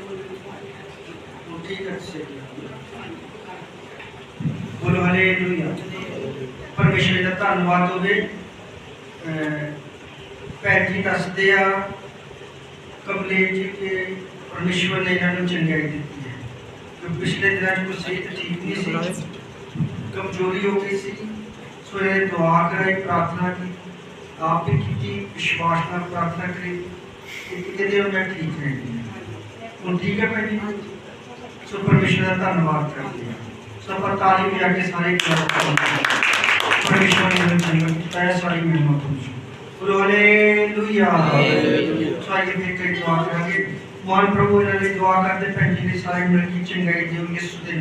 बोले ਹੁਣ ਠੀਕ ਹੈ ਸੇ ਬੋਲੋ ਹਾਲੇਲੂਇਆ ਪਰਮੇਸ਼ਰ ਦਾ ਧੰਨਵਾਦ ਹੋਵੇ ਅਹ ਭੈਣ ਜੀ ਦੱਸਦੇ ਆ ਕਮਲੇ ਜੀ ਕਿ ਪਰਮੇਸ਼ਵਰ ਨੇ ਇਹਨਾਂ ਨੂੰ ਚੰਗਿਆਈ ਦਿੱਤੀ ਹੈ ਕਿ ਪਿਛਲੇ ਦਿਨਾਂ 'ਚ ਕੋਈ ਸਿਹਤ ਠੀਕ ਨਹੀਂ ਸੀ कमज़ोरी हो गई थी सो दुआ कराई प्रार्थना की। आप की विश्वास न प्रार्थना करी कितने देर मैं ठीक रहेगी हूँ। ठीक है भाई सो परमेश्वर का धन्यवाद करते हैं। सो पर ताली भी आके सारे परमेश्वर ने जीवन किया है सारी मेहनत होगी बोलो हालेलुया। फिर कई दुआ करेंगे। महान प्रभु इन्होंने दुआ करते भैन जी ने सारे मिलकर चंगाई दी यीशु के